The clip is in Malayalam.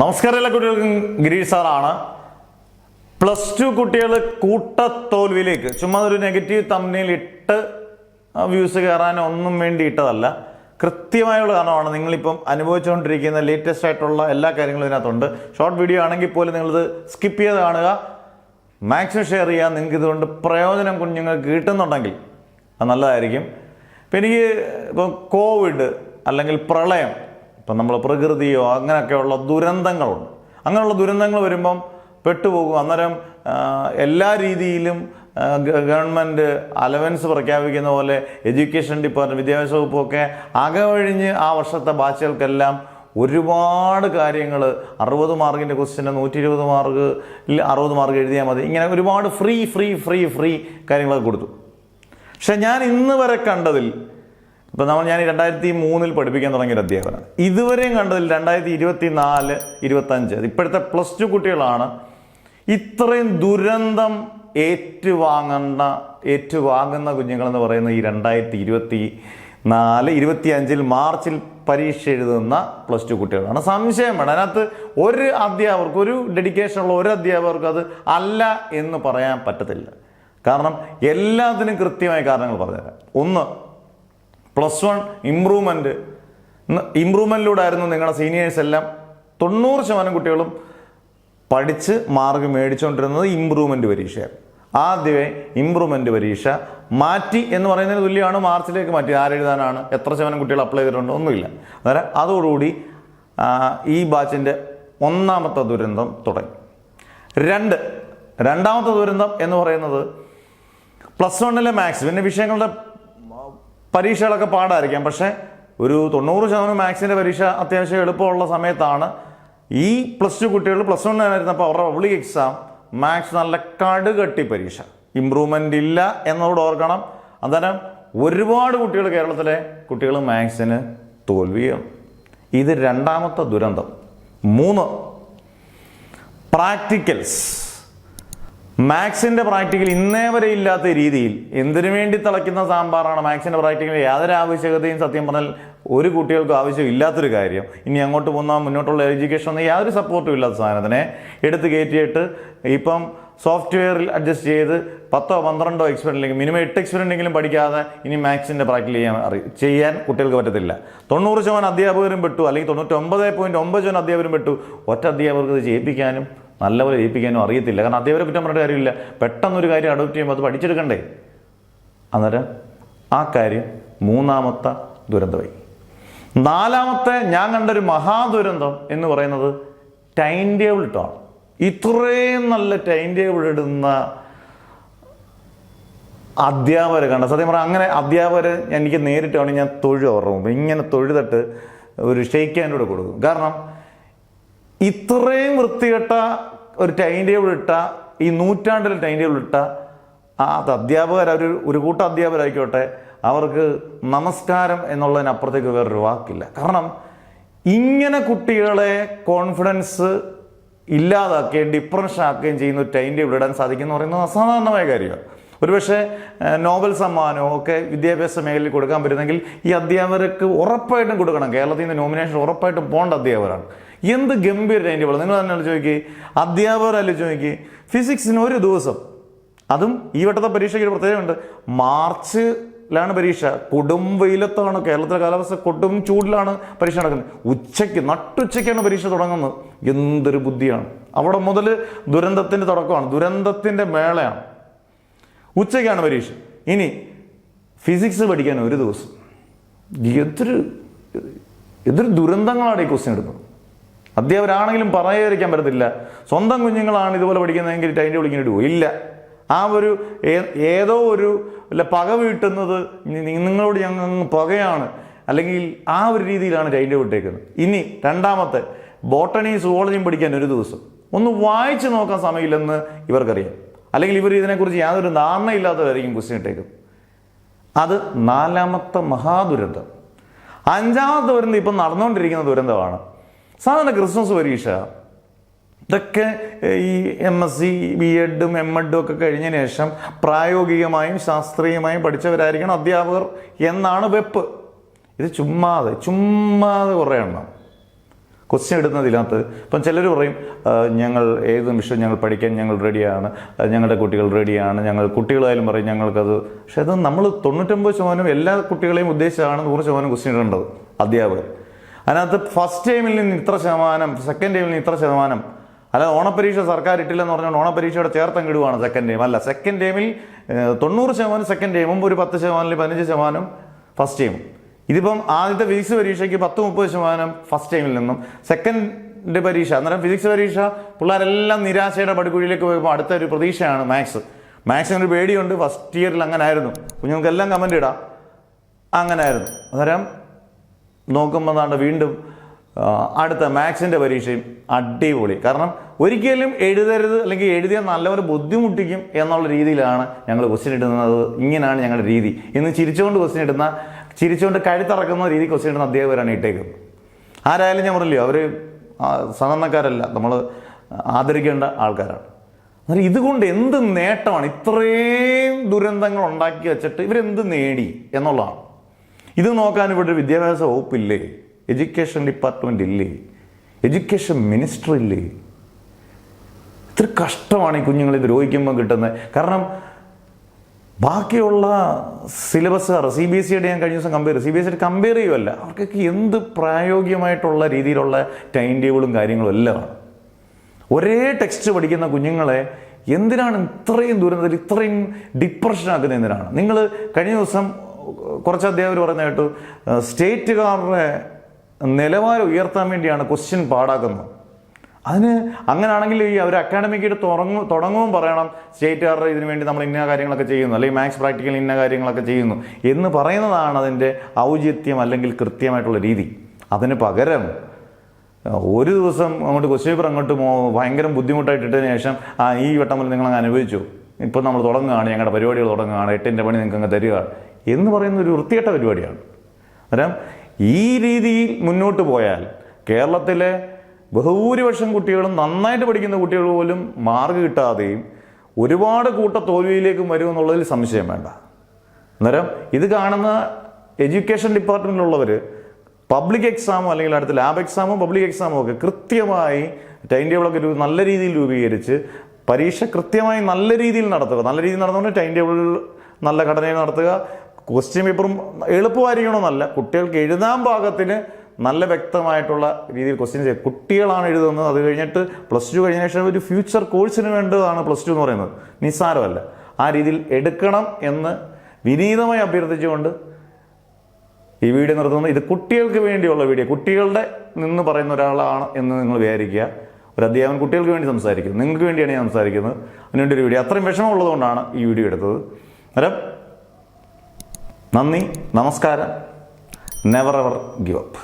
നമസ്കാരം എല്ലാ കുട്ടികൾക്കും. ഗിരീഷ് സാറാണ്. പ്ലസ് ടു കുട്ടികൾ കൂട്ടത്തോൽവിയിലേക്ക് ചുമ്മാ ഒരു നെഗറ്റീവ് തമ്മിൽ ഇട്ട് വ്യൂസ് കയറാൻ ഒന്നും വേണ്ടി ഇട്ടതല്ല. കൃത്യമായുള്ള കാരണമാണ് നിങ്ങളിപ്പം അനുഭവിച്ചുകൊണ്ടിരിക്കുന്ന ലേറ്റസ്റ്റ് ആയിട്ടുള്ള എല്ലാ കാര്യങ്ങളും ഇതിനകത്തുണ്ട്. ഷോർട്ട് വീഡിയോ ആണെങ്കിൽ പോലും നിങ്ങളിത് സ്കിപ്പ് ചെയ്ത് കാണുക. മാക്സിമം ഷെയർ ചെയ്യുക. നിങ്ങൾക്ക് ഇതുകൊണ്ട് പ്രയോജനം കുഞ്ഞുങ്ങൾക്ക് കിട്ടുന്നുണ്ടെങ്കിൽ അത് നല്ലതായിരിക്കും. ഇപ്പം എനിക്ക് ഇപ്പം കോവിഡ് അല്ലെങ്കിൽ പ്രളയം ഇപ്പം നമ്മൾ പ്രകൃതിയോ അങ്ങനെയൊക്കെയുള്ള ദുരന്തങ്ങളുണ്ട്. അങ്ങനെയുള്ള ദുരന്തങ്ങൾ വരുമ്പം പെട്ടുപോകും. അന്നേരം എല്ലാ രീതിയിലും ഗവൺമെന്റ് അലവൻസ് പ്രഖ്യാപിക്കുന്ന പോലെ എഡ്യൂക്കേഷൻ ഡിപ്പാർട്ട്മെന്റ് വിദ്യാഭ്യാസ വകുപ്പൊക്കെ അകവഴിഞ്ഞ് ആ വർഷത്തെ ബാച്ചുകൾക്കെല്ലാം ഒരുപാട് കാര്യങ്ങൾ അറുപത് മാർക്കിന്റെ ക്വസ്റ്റ്യന് നൂറ്റി ഇരുപത് മാർക്ക് അറുപത് മാർക്ക് എഴുതിയാൽ മതി. ഇങ്ങനെ ഒരുപാട് ഫ്രീ ഫ്രീ ഫ്രീ ഫ്രീ കാര്യങ്ങളൊക്കെ കൊടുത്തു. പക്ഷെ ഞാൻ ഇന്ന് വരെ കണ്ടതിൽ ഇപ്പം നമ്മൾ ഞാൻ രണ്ടായിരത്തി മൂന്നിൽ പഠിപ്പിക്കാൻ തുടങ്ങിയ ഒരു ഇതുവരെയും കണ്ടതിൽ രണ്ടായിരത്തി ഇരുപത്തി നാല് ഇരുപത്തഞ്ച് ഇപ്പോഴത്തെ പ്ലസ് ടു കുട്ടികളാണ് ഇത്രയും ദുരന്തം ഏറ്റുവാങ്ങുന്ന ഏറ്റുവാങ്ങുന്ന കുഞ്ഞുങ്ങളെന്ന് പറയുന്ന ഈ രണ്ടായിരത്തി ഇരുപത്തി നാല് ഇരുപത്തി അഞ്ചിൽ മാർച്ചിൽ പരീക്ഷ എഴുതുന്ന പ്ലസ് ടു കുട്ടികളാണ്. സംശയം വേണം അതിനകത്ത് ഒരു അധ്യാപകർക്ക് ഒരു ഡെഡിക്കേഷൻ ഉള്ള ഒരു അധ്യാപകർക്ക് അത് അല്ല എന്ന് പറയാൻ പറ്റത്തില്ല. കാരണം എല്ലാത്തിനും കൃത്യമായ കാരണങ്ങൾ പറഞ്ഞുതരാം. ഒന്ന് പ്ലസ് വൺ ഇമ്പ്രൂവ്മെന്റ് ഇമ്പ്രൂവ്മെന്റിലൂടെ ആയിരുന്നു നിങ്ങളുടെ സീനിയേഴ്സ് എല്ലാം തൊണ്ണൂറ് ശതമാനം കുട്ടികളും പഠിച്ച് മാർക്ക് മേടിച്ചുകൊണ്ടിരുന്നത് ഇമ്പ്രൂവ്മെന്റ് പരീക്ഷയാണ്. ആദ്യമേ ഇമ്പ്രൂവ്മെന്റ് പരീക്ഷ മാറ്റി എന്ന് പറയുന്നതിന് തുല്യമാണ് മാർച്ചിലേക്ക് മാറ്റി ആരെഴുതാനാണ്? എത്ര ശതമാനം കുട്ടികൾ അപ്ലൈ ചെയ്തിട്ടുണ്ട്? ഒന്നുമില്ല. അന്നേരം അതോടുകൂടി ഈ ബാച്ചിന്റെ ഒന്നാമത്തെ ദുരന്തം തുടങ്ങി. രണ്ട് രണ്ടാമത്തെ ദുരന്തം എന്ന് പറയുന്നത് പ്ലസ് വണ്ണിലെ മാത്സ്. പിന്നെ വിഷയങ്ങളുടെ പരീക്ഷകളൊക്കെ പാടായിരിക്കാം. പക്ഷേ ഒരു തൊണ്ണൂറ് ശതമാനം മാത്സിന്റെ പരീക്ഷ അത്യാവശ്യം എളുപ്പമുള്ള സമയത്താണ് ഈ പ്ലസ് ടു കുട്ടികൾ പ്ലസ് വണ്ണിനായിരുന്നപ്പോൾ അവരുടെ പബ്ലിക് എക്സാം മാത്സ് നല്ല കടുകട്ടി പരീക്ഷ. ഇമ്പ്രൂവ്മെന്റ് ഇല്ല എന്നോട് ഓർക്കണം. അന്നേരം ഒരുപാട് കുട്ടികൾ കേരളത്തിലെ കുട്ടികൾ മാത്സിന് തോൽവിയാണ് ഇത് രണ്ടാമത്തെ ദുരന്തം. മൂന്ന് പ്രാക്ടിക്കൽസ് മാത്സിന്റെ പ്രാക്ടിക്കൽ ഇന്നേ വരെ ഇല്ലാത്ത രീതിയിൽ എന്തിനു വേണ്ടി തിളയ്ക്കുന്ന സാമ്പാറാണ് മാത്സിന്റെ പ്രാക്ടിക്കൽ യാതൊരു ആവശ്യകതയും സത്യം പറഞ്ഞാൽ ഒരു കുട്ടികൾക്കും ആവശ്യമില്ലാത്തൊരു കാര്യം. ഇനി അങ്ങോട്ട് പോകുന്ന മുന്നോട്ടുള്ള എഡ്യൂക്കേഷൻ ഒന്നും യാതൊരു സപ്പോർട്ടും ഇല്ലാത്ത സാധനത്തിനെ എടുത്ത് കയറ്റിയിട്ട് ഇപ്പം സോഫ്റ്റ്വെയറിൽ അഡ്ജസ്റ്റ് ചെയ്ത് പത്തോ പന്ത്രണ്ടോ എക്സ്പെരിമെന്റ് മിനിമം എട്ട് എക്സ്പെരിമെന്റെങ്കിലും പഠിക്കാതെ ഇനി മാത്സിന്റെ പ്രാക്ടിക്കൽ ചെയ്യാൻ അറി ചെയ്യാൻ കുട്ടികൾക്ക് പറ്റത്തില്ല. തൊണ്ണൂറ് ശതമാനം അധ്യാപകരും പെട്ടു. അല്ലെങ്കിൽ തൊണ്ണൂറ്റൊമ്പത് പോയിന്റ് ഒമ്പത് ശതമാനം അധ്യാപകരും പെട്ടു. ഒറ്റ അധ്യാപകർക്ക് ഇത് ചെയ്യിപ്പിക്കാനും നല്ലപോലെ ജയിപ്പിക്കാനും അറിയത്തില്ല. കാരണം അദ്ദേഹം കുറ്റം പറഞ്ഞിട്ട് കാര്യമില്ല. പെട്ടെന്നൊരു കാര്യം അഡോപ്റ്റ് ചെയ്യുമ്പോൾ അത് പഠിച്ചെടുക്കണ്ടേ? അന്നേരം ആ കാര്യം മൂന്നാമത്തെ ദുരന്തമായി. നാലാമത്തെ ഞാൻ കണ്ടൊരു മഹാദുരന്തം എന്ന് പറയുന്നത് ടൈം ടേബിൾ ഇട്ടാണ് ഇത്രയും നല്ല ടൈം ടേബിൾ ഇടുന്ന അധ്യാപകരെ കണ്ട. സത്യം പറഞ്ഞാൽ അങ്ങനെ അധ്യാപകരെ എനിക്ക് നേരിട്ടാണ് ഞാൻ തൊഴു അവരുടെ ഇങ്ങനെ തൊഴുതിട്ട് ഒരു ഷെയ്ക്ക് ഹാൻഡ് കൂടെ കൊടുക്കും. കാരണം ഇത്രയും വൃത്തികെട്ട ഒരു ടൈം ടേബിൾ ഇട്ട ഈ നൂറ്റാണ്ടിൽ ടൈം ടേബിൾ ഇട്ട ആ അധ്യാപകർ അവർ ഒരു കൂട്ടം അധ്യാപകരായിക്കോട്ടെ അവർക്ക് നമസ്കാരം എന്നുള്ളതിനപ്പുറത്തേക്ക് വേറൊരു വാക്കില്ല. കാരണം ഇങ്ങനെ കുട്ടികളെ കോൺഫിഡൻസ് ഇല്ലാതാക്കുകയും ഡിപ്രഷൻ ആക്കുകയും ചെയ്യുന്ന ഒരു ടൈം ടേബിൾ ഇടാൻ സാധിക്കുമെന്ന് പറയുന്നത് അസാധാരണമായ കാര്യമാണ്. ഒരുപക്ഷെ നോബൽ സമ്മാനമോ ഒക്കെ വിദ്യാഭ്യാസ മേഖലയിൽ കൊടുക്കാൻ പറ്റുന്നെങ്കിൽ ഈ അധ്യാപകർക്ക് ഉറപ്പായിട്ടും കൊടുക്കണം. കേരളത്തിൽ നിന്ന് നോമിനേഷൻ ഉറപ്പായിട്ടും പോകേണ്ട അധ്യാപകരാണ്. എന്ത് ഗംഭീര ടൈം ടേബിൾ നിങ്ങൾ തന്നെ ചോദിക്കുക അധ്യാപകരല്ലേ ചോദിക്കുക ഫിസിക്സിന് ഒരു ദിവസം അതും ഈ വട്ടത്തെ പരീക്ഷയ്ക്ക് ഒരു പ്രത്യേകമുണ്ട് മാർച്ചിലാണ് പരീക്ഷ കൊടും വെയിലത്താണ്. കേരളത്തിലെ കാലാവസ്ഥ കൊടും ചൂടിലാണ് പരീക്ഷ നടക്കുന്നത്. ഉച്ചയ്ക്ക് നട്ടുച്ചയ്ക്കാണ് പരീക്ഷ തുടങ്ങുന്നത്. എന്തൊരു ബുദ്ധിയാണ്. അവിടെ മുതൽ ദുരന്തത്തിന്റെ തുടക്കമാണ്. ദുരന്തത്തിന്റെ മേളയാണ്. ഉച്ചയ്ക്കാണ് പരീക്ഷ. ഇനി ഫിസിക്സ് പഠിക്കാൻ ഒരു ദിവസം. എന്തൊരു എന്തൊരു ദുരന്തങ്ങളാണ് ഈ ക്വസ്റ്റ്യൻ എടുക്കുന്നത്? അധ്യാപകരാണെങ്കിലും പറയാതിരിക്കാൻ പറ്റത്തില്ല. സ്വന്തം കുഞ്ഞുങ്ങളാണ് ഇതുപോലെ പഠിക്കുന്നതെങ്കിൽ ടൈം ടേബിൾ ഇങ്ങനെ ഇല്ല. ആ ഒരു ഏതോ ഒരു അല്ല പക വീട്ടുന്നത് നിങ്ങളോട് ഞങ്ങൾ പകയാണ്. അല്ലെങ്കിൽ ആ ഒരു രീതിയിലാണ് ടൈം വിട്ടേക്കുന്നത്. ഇനി രണ്ടാമത്തെ ബോട്ടണി സുവോളജിയും പഠിക്കാൻ ഒരു ദിവസം. ഒന്ന് വായിച്ചു നോക്കാൻ സമയമില്ലെന്ന് ഇവർക്കറിയാം. അല്ലെങ്കിൽ ഇവർ ഇതിനെക്കുറിച്ച് യാതൊരു ധാരണയില്ലാത്തവരായിരിക്കും ക്വസ്റ്റ്യൻ ഇട്ടേക്കും അത് നാലാമത്തെ മഹാദുരന്തം. അഞ്ചാമത്തെ ദുരന്തം ഇപ്പം നടന്നുകൊണ്ടിരിക്കുന്ന ദുരന്തമാണ്. സാധാരണ ക്രിസ്മസ് പരീക്ഷ ഇതൊക്കെ ഈ എം എസ് സി ബി എഡും എം എഡും ഒക്കെ കഴിഞ്ഞ ശേഷം പ്രായോഗികമായും ശാസ്ത്രീയമായും പഠിച്ചവരായിരിക്കണം അധ്യാപകർ എന്നാണ് വെപ്പ്. ഇത് ചുമ്മാതെ ചുമ്മാതെ കുറേ എണ്ണം. ക്വസ്റ്റ്യൻ ഇടുന്നതിനകത്ത് ഇപ്പം ചിലർ പറയും ഞങ്ങൾ ഏത് നിമിഷവും ഞങ്ങൾ പഠിക്കാൻ ഞങ്ങൾ റെഡിയാണ് ഞങ്ങളുടെ കുട്ടികൾ റെഡിയാണ് ഞങ്ങൾ കുട്ടികളായാലും പറയും ഞങ്ങൾക്കത്. പക്ഷേ അത് നമ്മൾ തൊണ്ണൂറ്റൊമ്പത് ശതമാനം എല്ലാ കുട്ടികളെയും ഉദ്ദേശിച്ചാണ് നൂറ് ശതമാനം ക്വസ്റ്റ്യൻ ഇടേണ്ടത് അധ്യാപകർ. അതിനകത്ത് ഫസ്റ്റ് ടൈമിൽ നിന്ന് ഇത്ര ശതമാനം സെക്കൻഡ് ടൈമിൽ നിന്ന് ഇത്ര ശതമാനം. അല്ലാതെ ഓണപരീക്ഷ സർക്കാർ ഇട്ടില്ലെന്ന് പറഞ്ഞാൽ ചേർത്തം ഇടുവാണ് സെക്കൻഡ് ടൈം അല്ല സെക്കൻഡ് ടൈമിൽ തൊണ്ണൂറ് ശതമാനം സെക്കൻഡ് ടൈമും ഒരു പത്ത് ശതമാനം പതിനഞ്ച് ശതമാനം ഫസ്റ്റ് ടൈം ഇതിപ്പം ആദ്യത്തെ ഫിസിക്സ് പരീക്ഷയ്ക്ക് പത്ത് മുപ്പത് ശതമാനം ഫസ്റ്റ് ടൈമിൽ നിന്നും സെക്കൻഡ് പരീക്ഷ. അന്നേരം ഫിസിക്സ് പരീക്ഷ പിള്ളേരെല്ലാം നിരാശയുടെ പടുകുഴിയിലേക്ക് പോയപ്പോൾ അടുത്ത ഒരു പ്രതീക്ഷയാണ് മാത്സ് മാത്സിന് ഒരു പേടിയുണ്ട്. ഫസ്റ്റ് ഇയറിൽ അങ്ങനെ ആയിരുന്നു കുഞ്ഞുങ്ങൾക്കെല്ലാം കമന്റ് ഇടാം. അങ്ങനെ ആയിരുന്നു അന്നേരം നോക്കുമ്പോൾ ദാണ്ട് വീണ്ടും അടുത്ത മാത്സിന്റെ പരീക്ഷയും അടിപൊളി. കാരണം ഒരിക്കലും എഴുതരുത് അല്ലെങ്കിൽ എഴുതിയാൽ നല്ലവരെ ബുദ്ധിമുട്ടിക്കും എന്നുള്ള രീതിയിലാണ് ഞങ്ങൾ ക്വസ്റ്റ്യൻ ഇടുന്നത്. ഇങ്ങനെയാണ് ഞങ്ങളുടെ രീതി. ഇന്ന് ചിരിച്ചുകൊണ്ട് ക്വസ്റ്റ്യൻ ഇടുന്ന ചിരിച്ചുകൊണ്ട് കഴുത്തിറക്കുന്ന രീതി ക്വസ്റ്റ്യൻ ഇടുന്ന അധ്യാപകരാണ് ഇട്ടേക്കുന്നത്. ആരായാലും ഞാൻ പറഞ്ഞില്ലയോ അവർ സാധാരണക്കാരല്ല. നമ്മൾ ആദരിക്കേണ്ട ആൾക്കാരാണ്. എന്നാൽ ഇതുകൊണ്ട് എന്ത് നേട്ടമാണ്? ഇത്രയും ദുരന്തങ്ങൾ ഉണ്ടാക്കി വെച്ചിട്ട് ഇവരെന്ത് നേടി എന്നുള്ളതാണ്. ഇത് നോക്കാൻ ഇവിടെ വിദ്യാഭ്യാസ വകുപ്പില്ലേ? എഡ്യൂക്കേഷൻ ഡിപ്പാർട്ട്മെന്റ് ഇല്ലേ? എഡ്യൂക്കേഷൻ മിനിസ്റ്റർ ഇല്ലേ? ഇത്ര കഷ്ടമാണ് ഈ കുഞ്ഞുങ്ങളെ ദ്രോഹിക്കുമ്പോൾ കിട്ടുന്നത്. കാരണം ബാക്കിയുള്ള സിലബസ് സി ബി എസ് സിയുടെ ഞാൻ കഴിഞ്ഞ ദിവസം കമ്പയർ സി ബി എസ് സിയുടെ കമ്പയർ ചെയ്യുമല്ല അവർക്കൊക്കെ എന്ത് പ്രായോഗികമായിട്ടുള്ള രീതിയിലുള്ള ടൈം ടേബിളും കാര്യങ്ങളും എല്ലാമാണ് ഒരേ ടെക്സ്റ്റ് പഠിക്കുന്ന കുഞ്ഞുങ്ങളെ എന്തിനാണ് ഇത്രയും ദുരന്തത്തിൽ ഇത്രയും ഡിപ്രഷൻ ആക്കുന്നത് എന്തിനാണ്? നിങ്ങൾ കഴിഞ്ഞ ദിവസം കുറച്ച് അധ്യാപകർ പറയുന്ന കേട്ടു. സ്റ്റേറ്റുകാരുടെ നിലവാരം ഉയർത്താൻ വേണ്ടിയാണ് ക്വസ്റ്റ്യൻ പാടാക്കുന്നത്. അതിന് അങ്ങനെയാണെങ്കിൽ ഈ അവർ അക്കാഡമിക്കായിട്ട് തുടങ്ങും തുടങ്ങുമ്പോൾ പറയണം. സ്റ്റേറ്റുകാരുടെ ഇതിനു വേണ്ടി നമ്മൾ ഇന്ന കാര്യങ്ങളൊക്കെ ചെയ്യുന്നു. അല്ലെങ്കിൽ മാത്സ് പ്രാക്ടിക്കൽ ഇന്ന കാര്യങ്ങളൊക്കെ ചെയ്യുന്നു. എന്ന് പറയുന്നതാണ് അതിന്റെ ഔചിത്യം അല്ലെങ്കിൽ കൃത്യമായിട്ടുള്ള രീതി. അതിന് പകരം ഒരു ദിവസം അങ്ങോട്ട് ക്വസ്റ്റ്യൻ പേപ്പർ അങ്ങോട്ട് ഭയങ്കര ബുദ്ധിമുട്ടായിട്ട് ഇട്ടതിന് ശേഷം ആ ഈ വട്ടം മുതൽ നിങ്ങൾ അങ്ങ് അനുഭവിച്ചു. ഇപ്പം നമ്മൾ തുടങ്ങുകയാണ് ഞങ്ങളുടെ പരിപാടികൾ തുടങ്ങുകയാണ്. എട്ടിന്റെ പണി നിങ്ങൾക്ക് അങ്ങ് തരിക. എന്ന് പറയുന്ന ഒരു വൃത്തികെട്ട പരിപാടിയാണ്. അന്നേരം ഈ രീതിയിൽ മുന്നോട്ട് പോയാൽ കേരളത്തിലെ ബഹുഭൂരിപക്ഷം കുട്ടികളും നന്നായിട്ട് പഠിക്കുന്ന കുട്ടികൾ പോലും മാർക്ക് കിട്ടാതെയും ഒരുപാട് കൂട്ട തോൽവിയിലേക്കും വരുമെന്നുള്ളതിൽ സംശയം വേണ്ട. അന്നേരം ഇത് കാണുന്ന എഡ്യൂക്കേഷൻ ഡിപ്പാർട്ട്മെന്റിലുള്ളവർ പബ്ലിക് എക്സാമോ അല്ലെങ്കിൽ അടുത്ത ലാബ് എക്സാമോ പബ്ലിക് എക്സാമോ ഒക്കെ കൃത്യമായി ടൈം ടേബിളൊക്കെ നല്ല രീതിയിൽ രൂപീകരിച്ച് പരീക്ഷ കൃത്യമായി നല്ല രീതിയിൽ നടത്തുക. നല്ല രീതിയിൽ നടന്നുകൊണ്ട് ടൈം ടേബിൾ നല്ല ഘടനയിൽ നടത്തുക. ക്വസ്റ്റ്യൻ പേപ്പറും എളുപ്പമായിരിക്കണമെന്നല്ല. കുട്ടികൾക്ക് എഴുതാൻ പാകത്തിന് നല്ല വ്യക്തമായിട്ടുള്ള രീതിയിൽ ക്വസ്റ്റ്യൻ ചെയ്യുക കുട്ടികളാണ് എഴുതുന്നത്. അത് കഴിഞ്ഞിട്ട് പ്ലസ് ടു കഴിഞ്ഞ ശേഷം ഒരു ഫ്യൂച്ചർ കോഴ്സിന് വേണ്ടതാണ് പ്ലസ് ടു എന്ന് പറയുന്നത്. നിസ്സാരമല്ല. ആ രീതിയിൽ എടുക്കണം എന്ന് വിനീതമായി അഭ്യർത്ഥിച്ചുകൊണ്ട് ഈ വീഡിയോ നിർത്തുന്നു. ഇത് കുട്ടികൾക്ക് വേണ്ടിയുള്ള വീഡിയോ കുട്ടികളുടെ നിന്ന് പറയുന്ന ഒരാളാണ് എന്ന് നിങ്ങൾ വിചാരിക്കുക. ഒരു അധ്യാപകൻ കുട്ടികൾക്ക് വേണ്ടി സംസാരിക്കുന്നു. നിങ്ങൾക്ക് വേണ്ടിയാണ് ഞാൻ സംസാരിക്കുന്നത്. അതിനുവേണ്ടി ഒരു വീഡിയോ അത്രയും വിഷമമുള്ളതുകൊണ്ടാണ് ഈ വീഡിയോ എടുത്തത്. അന്നേരം നന്ദി നമസ്കാരം. Never ever give up